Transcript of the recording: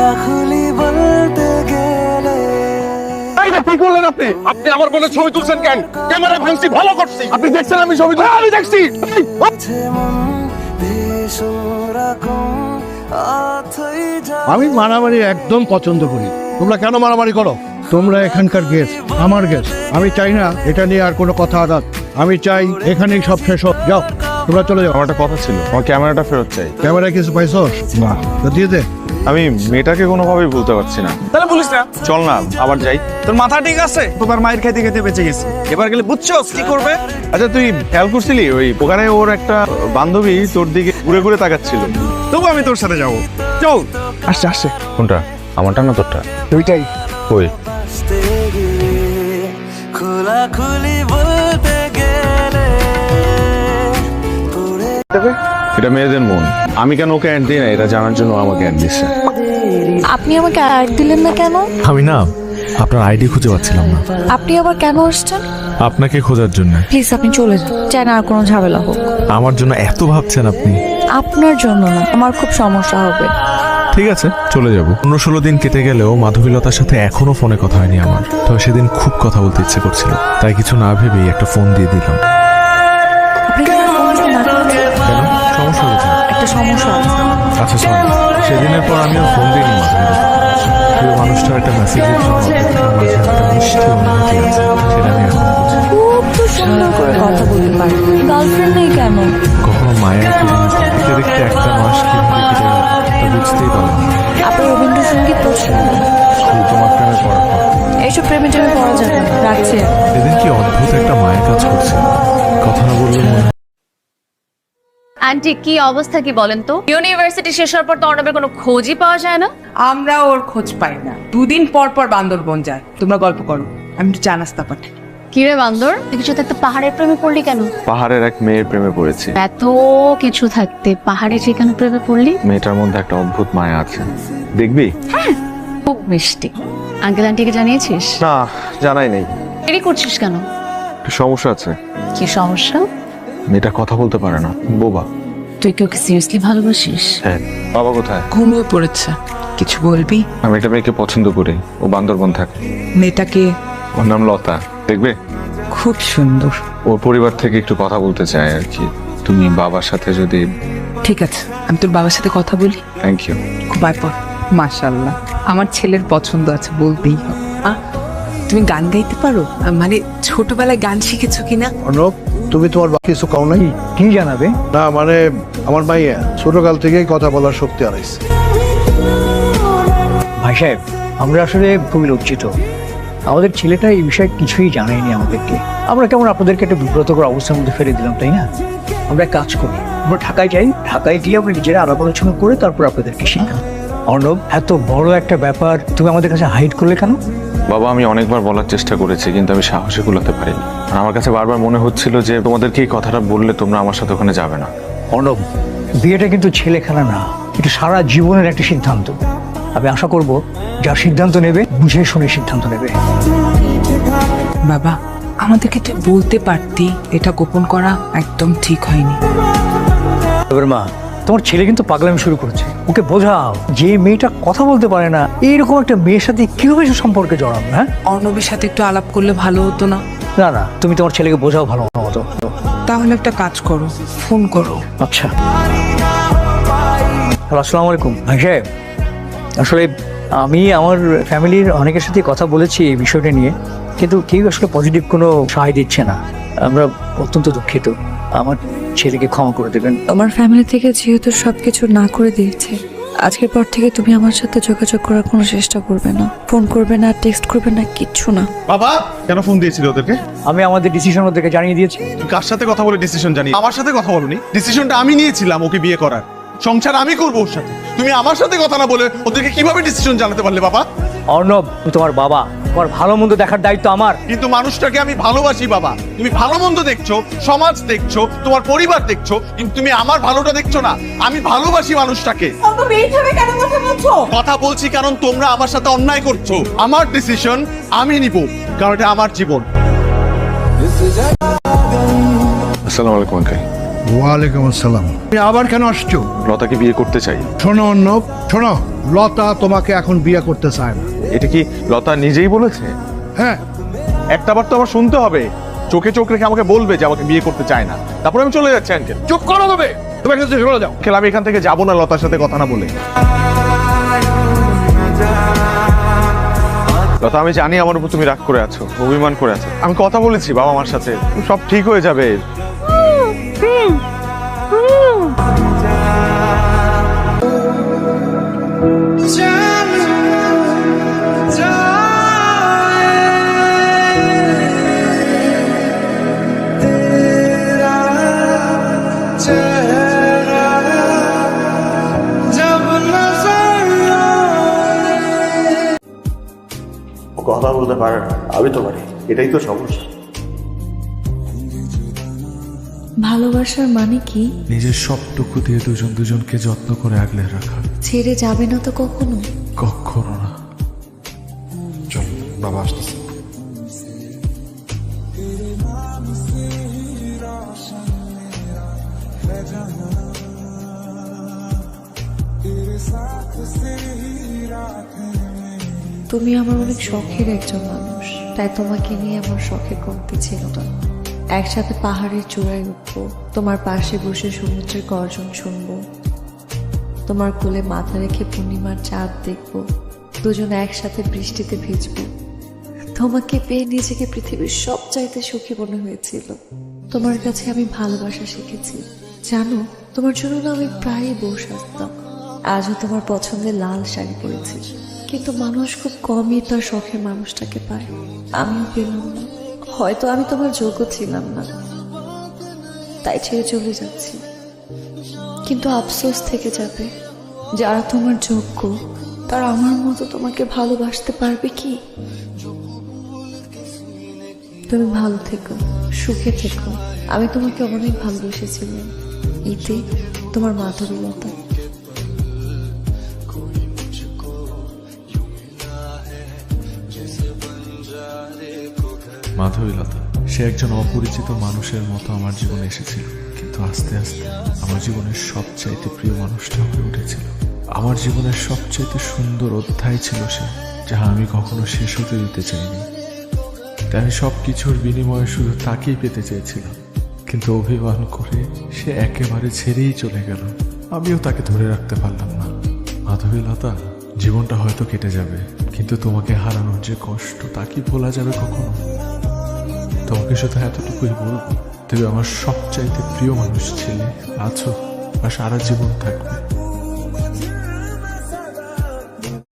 খোলাখুলি বলতে গেলে। এটা কি আপনি? আপনি আমার বোনের ছবি তুলছেন কেন? ক্যামেরা ভাঙছি ভালো করছি। আপনি দেখছেন আমি ছবি দেখছি। আমি মারামারি একদম পছন্দ করি। তোমরা কেন মারামারি করো? তোমরা এখানকার গেস্ট আমার গেস্ট আমি চাই না এটা নিয়ে আর কোনো কথা আদাত। আমি চাই এখানেই সব শেষ হোক। যাও। তোমরা চলে যাও। আমার একটা কথা ছিল আমার ক্যামেরাটা ফেরত চাই। ক্যামেরায় কিছু পাইছস? না। তো দিয়ে দে। আমি মেয়েটাকে কোনোভাবেই ভুলতে পারছি না। তাহলে বলিস না। চল না আবার যাই। তোর মাথা ঠিক আছে? তোমার মায়ের খেতে খেতে বেঁচে গেছে। এবার গেলে বুঝছস কি করবে? আচ্ছা তুই খেয়াল করছিলি? ওই ওখানে ওর একটা বান্ধবী তোর দিকে ঘুরে ঘুরে তাকাচ্ছিল। তবু আমি তোর সাথে যাব। চল। আসছে আসছে। কোনটা? আমারটা না তোরটা? দুইটাই। ওই খোলা গিয়ে খোলাখুলি এটা মেয়েদের মন। আমি কেন ওকে অ্যাড দিই না? এটা জানার জন্য আমাকে অ্যাড দিচ্ছে আপনি আমাকে অ্যাড দিলেন না কেন? আমি না আপনার আইডি খুঁজে পাচ্ছিলাম না। আপনি আবার কেন আসছেন? আপনাকে খোঁজার জন্য। প্লিজ আপনি চলে যান। চাই না আর কোনো ঝামেলা হোক। আমার জন্য এত ভাবছেন আপনি। আপনার জন্য না আমার খুব সমস্যা হবে। ঠিক আছে চলে যাব। পনেরো ষোলো দিন কেটে গেলেও মাধবীলতার সাথে এখনও ফোনে কথা হয়নি আমার। তবে সেদিন খুব কথা বলতে ইচ্ছে করছিল। তাই কিছু না ভেবেই একটা ফোন দিয়ে দিলাম। সমস্যা আছে। আচ্ছা সরি সেদিনের পর আমি আর ফোন দিইনি মাধবীলতা প্রিয় মানুষটার একটা মেসেজের জন্য মাঝে একটা মিষ্টি অনুভূতি আছে সেটা আমি এখন খুব তো সুন্দর করে কথা বলতে পারি। গার্লফ্রেন্ড নেই কেন? কখনো মায়ের দেখতে দেখতে একটা মাস কীভাবে কেটে গেল তা বুঝতেই পারলাম না। আপনি রবীন্দ্রসঙ্গীত পড়ছেন? শুধু তোমার প্রেমে পর এইসব প্রেমে টেমে পড়া যাবে রাখছি। এদিন কি অদ্ভুত একটা মায়ের কাজ করছে? কথা না বললে মনে আন্টি কি অবস্থা কি বলেন তো? ইউনিভার্সিটি শেষ হওয়ার পর তো অর্ণবের কোনো খোঁজই পাওয়া যায় না? আমরা ওর খোঁজ পাই না। দুদিন পর পর বান্দরবন যায়। তোমরা গল্প করো। আমি একটু চা নাস্তা পাঠাই। কিরে বান্দর? তুই কিছু থাকতে পাহাড়ের প্রেমে পড়লি কেন? পাহাড়ের এক মেয়ের প্রেমে পড়েছি। এত কিছু থাকতে পাহাড়ে যে কেন প্রেমে পড়লি? মেয়েটার মধ্যে একটা অদ্ভুত মায়া আছে। দেখবি? খুব মিষ্টি। আঙ্কেল আন্টিকে জানিয়েছিস? না জানাই নেই। দেরি করছিস কেন? একটু সমস্যা আছে। কি সমস্যা? মেয়েটা কথা বলতে পারে না। বোবা। তুই কি ওকে সিরিয়াসলি ভালোবাসিস? হ্যাঁ। বাবা কোথায়? ঘুমিয়ে পড়েছে। কিছু বলবি? আমি একটা মেয়েকে পছন্দ করি। ও বান্দরবন থাকে। মেয়েটাকে? ওর নাম লতা। দেখবে? খুব সুন্দর। ওর পরিবার থেকে একটু কথা বলতে চাই আর কি। তুমি বাবার সাথে যদি ঠিক আছে আমি তোর বাবার সাথে কথা বলি। থ্যাংক ইউ খুব পর মাশাল্লাহ আমার ছেলের পছন্দ আছে বলতেই হবে। তুমি গান গাইতে পারো? মানে ছোটবেলায় গান শিখেছো কিনা? অর্ণব তুমি তোমার বাকি কিছু কাও নাই? কি জানাবে? না মানে আমার মাইয়া ছোটকাল থেকেই কথা বলার শক্তি হারাইছে। ভাই সাহেব আমরা আসলে খুবই লজ্জিত। আমাদের ছেলেটা এই বিষয়ে কিছুই জানায়নি আমাদেরকে। আমরা কেমন আপনাদেরকে একটা বিব্রতকর অবস্থার মধ্যে ফেলে দিলাম তাই না? আমরা কাজ করি আমরা ঢাকায় যাই ঢাকায় গিয়ে আমরা নিজেরা আলাপ আলোচনা করে তারপর আপনাদেরকে শিখাম অর্ণব এত বড় একটা ব্যাপার তুমি আমাদের কাছে হাইড করলে কেন? বাবা আমি অনেকবার বলার চেষ্টা করেছি কিন্তু আমি সাহসে কুলাতে পারিনি। আর আমার কাছে বারবার মনে হচ্ছিল যে তোমাদেরকে এই কথাটা বললে তোমরা আমার সাথে ওখানে যাবে না। অর্ণব বিয়েটা কিন্তু ছেলে খেলা না এটা সারা জীবনের একটা সিদ্ধান্ত। আমি আশা করব যার সিদ্ধান্ত নেবে বুঝে শুনে সিদ্ধান্ত নেবে। বাবা আমাদেরকে তুই বলতে পারতি এটা গোপন করা একদম ঠিক হয়নি। এবার মা তোমার ছেলে কিন্তু পাগলামি শুরু করেছে। ওকে বোঝাও যে মেয়েটা কথা বলতে পারে না এইরকম একটা মেয়ের সাথে কীভাবে সে সম্পর্কে জড়াবো হ্যাঁ? অর্ণবের সাথে একটু আলাপ করলে ভালো হতো না। না না তুমি তোমার ছেলেকে বোঝাও ভালো মতো। তাহলে একটা কাজ করো ফোন করো। আচ্ছা। হ্যালো আসসালামু আলাইকুম। ভাই সাহেব আসলে আমি আমার ফ্যামিলির অনেকের সাথে কথা বলেছি এই বিষয়টা নিয়ে কিন্তু কেউ আসলে পজিটিভ কোনো সাহায্য দিচ্ছে না। আমরা অত্যন্ত দুঃখিত। আমার ছেলেকে ক্ষমা করে দেবেন। তোমার ফ্যামিলি থেকে যেহেতু সবকিছু না করে দিয়েছে আজকের পর থেকে তুমি আমার সাথে যোগাযোগ করার কোনো চেষ্টা করবে না। ফোন করবে না টেক্সট করবে না কিচ্ছু না। বাবা কেন ফোন দিয়েছিল ওদেরকে? আমি আমাদের ডিসিশন ওদেরকে জানিয়ে দিয়েছি। তুমি কার সাথে কথা বলে ডিসিশন জানি আমার সাথে কথা বলনি। ডিসিশনটা আমি নিয়েছিলাম ওকে বিয়ে করার। সংসার আমি করব ওর সাথে। তুমি আমার সাথে কথা না বলে ওদেরকে কীভাবে ডিসিশন জানাতে পারলে বাবা? অর্ণব তোমার বাবা। তোমার ভালো মন্দ দেখার দায়িত্ব আমার। কিন্তু মানুষটাকে আমি ভালোবাসি বাবা। তুমি ভালো মন্দ দেখছ সমাজ দেখছ তোমার পরিবার দেখছ কিন্তু তুমি আমার ভালোটা দেখছ না। আমি ভালোবাসি মানুষটাকে। কথা বলছি? কারণ তোমরা আমার সাথে অন্যায় করছ। আমার ডিসিশন আমি নিব কারণ এটা আমার জীবন। আসসালামু আলাইকুম আঙ্কেল। ওয়ালাইকুম আসসালাম। তুমি আবার কেন আসছো? লতাকে বিয়ে করতে চাই। শোনো অর্ণব শোনো লতা তোমাকে এখন বিয়ে করতে চায় না। এটা কি লতা নিজেই বলেছে? হ্যাঁ। একটা বার তো আমার শুনতে হবে। চোখে চোখ রেখে আমাকে বলবে যে আমাকে বিয়ে করতে চায় না। তারপরে আমি চলে যাচ্ছি আঙ্কেল চুপ করো তবে! তুমি এখান থেকে চলে যাও আঙ্কেল আমি এখান থেকে যাব না লতার সাথে কথা না বলে। লতা আমি জানি আমার উপর তুমি রাগ করে আছো অভিমান করে আছো। আমি কথা বলেছি বাবা মার সাথে। সব ঠিক হয়ে যাবে। কথা বলতে পারে না। আমি তো পারি। এটাই তো সমস্যা। ভালোবাসার মানে কি? নিজের সবটুকু দিয়ে দুজন দুজনকে যত্ন করে আগলে রাখা। ছেড়ে যাবে না তো কখনো? কখনো না। চল বাবা আসতেছে। তুমি আমার অনেক শখের একজন মানুষ, তাই তোমাকে নিয়ে আমার শখের কমতি ছিল না। একসাথে পাহাড়ের চূড়ায় উঠবো, তোমার পাশে বসে সমুদ্রের গর্জন শুনব, তোমার কোলে মাথা রেখে পূর্ণিমার চাঁদ দেখব, দুজনে একসাথে বৃষ্টিতে ভিজবো। তোমাকে পেয়ে নিজেকে পৃথিবীর সব চাইতে সুখী মনে হয়েছিল। তোমার কাছে আমি ভালোবাসা শিখেছি। জানো, তোমার জন্য না আমি প্রায়ই বসে আসতাম আজও তোমার পছন্দের লাল শাড়ি পরেছি। কিন্তু মানুষ খুব কমই তার শখের মানুষটাকে পায়। আমিও পেলাম না। হয়তো আমি তোমার যোগ্য ছিলাম না। তাই ছেড়ে চলে যাচ্ছি। কিন্তু আফসোস থেকে যাবে, যারা তোমার যোগ্য, তারা আমার মতো তোমাকে ভালোবাসতে পারবে কি? তুমি ভালো থেকো, সুখে থেকো। আমি তোমাকে অনেক ভালোবেসেছিলাম। ইতি তোমার মাধুরীলতা মাধবীলতা। সে একজন অপরিচিত মানুষের মতো আমার জীবনে এসেছিল, কিন্তু আস্তে আস্তে আমার জীবনের সবচাইতে প্রিয় মানুষটা হয়ে উঠেছিল। আমার জীবনের সবচাইতে সুন্দর অধ্যায় ছিল সে, যাহা আমি কখনো শেষ হতে দিতে চাইনি। তাই আমি সব কিছুর বিনিময়ে শুধু তাকেই পেতে চেয়েছিলাম। কিন্তু অভিমান করে সে একেবারে ছেড়েই চলে গেল। আমিও তাকে ধরে রাখতে পারলাম না। মাধবীলতা, জীবনটা হয়তো কেটে যাবে, কিন্তু তোমাকে হারানোর যে কষ্ট তা কি ভোলা যাবে কখনো? তোমাকে শুধু এতটুকুই বলব, তুমি আমার সবচাইতে প্রিয় মানুষ ছিলে, আছো, আর সারা জীবন থাকবে।